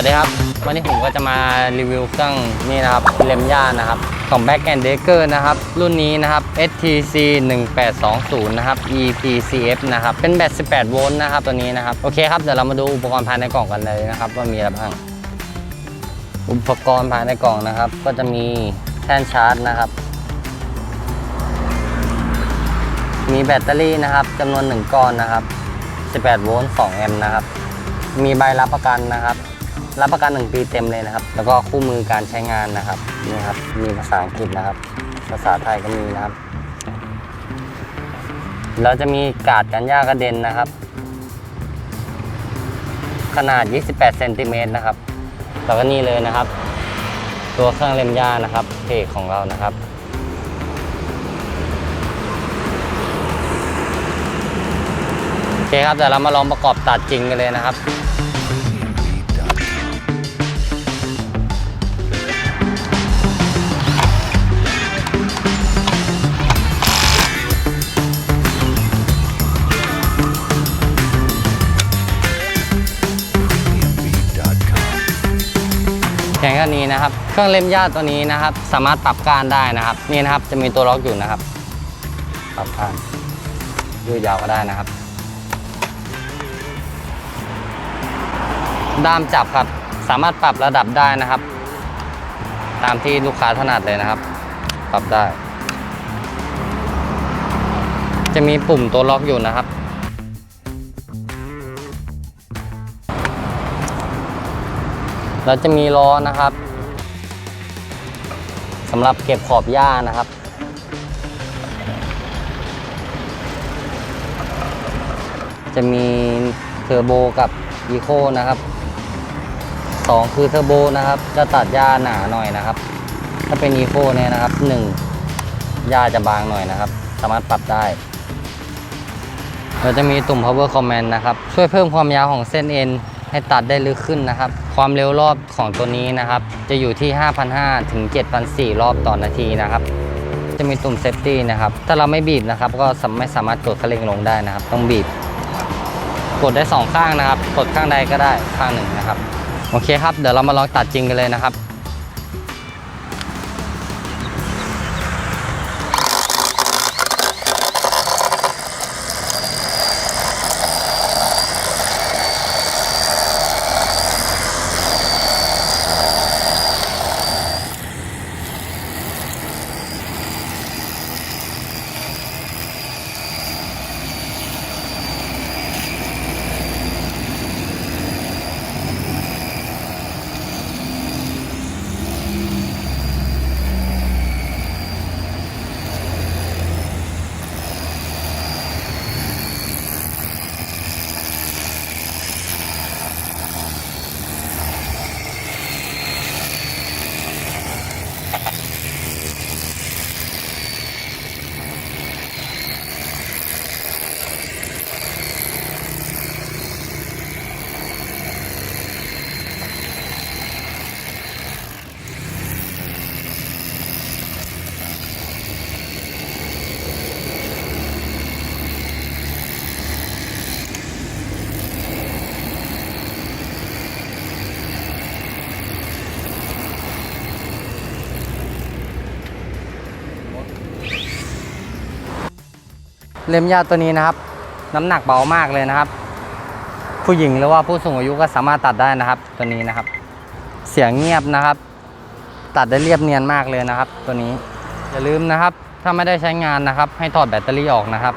วัสดีครับ วันนี้ผมก็จะมารีวิวเครื่องนี่นะครับเลมย่านะครับของ Back and Decker นะครับ รุ่นนี้นะครับ STC 1820นะครับ EPCF นะครับ เป็นแบต 18 โวลต์นะครับตัวนี้นะครับ โอเคครับ เดี๋ยวเรามาดูอุปกรณ์ภายในกล่องกันเลยนะครับ ว่ามีอะไรบ้าง อุปกรณ์ภายในกล่องนะครับ ก็จะมีแท่นชาร์จนะครับ มีแบตเตอรี่นะครับจำนวน 1 ก้อนนะครับ 18 โวลต์ 2 แอมป์นะครับ มีใบรับประกันนะครับ รับประกัน 1 ปีเต็มเลยนะครับ แล้วก็คู่มือการใช้งานนะครับนี่ครับ มีภาษาอังกฤษนะครับ ภาษาไทยก็มีนะครับ เราจะมีกาดกันหญ้ากระเด็นนะครับ ขนาด 28เซนติเมตรนะครับแล้วก็นี่เลยนะครับ ตัวเครื่องเล็มหญ้านะครับเพจของเรานะครับโอเคครับเดี๋ยวเรามาลองประกอบตัดจริงกันเลยนะครับ พียงแค่นี้นะครับ เครื่องเล็มยาตัวนี้นะครับ สามารถปรับก้านได้นะครับ นี่นะครับจะมีตัวล็อกอยู่นะครับ ปรับก้านยืดยาวก็ได้นะครับ ด้ามจับครับ สามารถปรับระดับได้นะครับ ตามที่ลูกค้าถนัดเลยนะครับ ปรับได้ จะมีปุ่มตัวล็อกอยู่นะครับ แล้วจะมีล้อนะครับสำหรับเก็บขอบหญ้านะครับ จะมีเทอร์โบกับอีโคนะครับสองคือเทอร์โบนะครับ จะตัดหญ้าหนาหน่อยนะครับ ถ้าเป็นอีโคเนี่ยนะครับหนึ่งหญ้าจะบางหน่อยนะครับ สามารถปรับได้เราจะมีตุ่ม power command นะครับ ช่วยเพิ่มความยาวของเส้นเอ็น ให้ตัดได้ลึกขึ้นนะครับ ความเร็วรอบของตัวนี้นะครับ จะอยู่ที่ 5,500 ถึง 7,400 รอบต่อนาทีนะครับ จะมีตุ่มเซฟตี้นะครับ ถ้าเราไม่บีบนะครับ ก็ไม่สามารถกดคันเร่งลงได้นะครับ ต้องบีบ กดได้ 2 ข้างนะครับ กดข้างใดก็ได้ข้างหนึ่งนะครับ โอเคครับ เดี๋ยวเรามาลองตัดจริงกันเลยนะครับ เล็มยาวตัวนี้นะครับ น้ำหนักเบามากเลยนะครับ ผู้หญิงหรือว่าผู้สูงอายุก็สามารถตัดได้นะครับ ตัวนี้นะครับ เสียงเงียบนะครับ ตัดได้เรียบเนียนมากเลยนะครับ ตัวนี้อย่าลืมนะครับ ถ้าไม่ได้ใช้งานนะครับ ให้ถอดแบตเตอรี่ออกนะครับ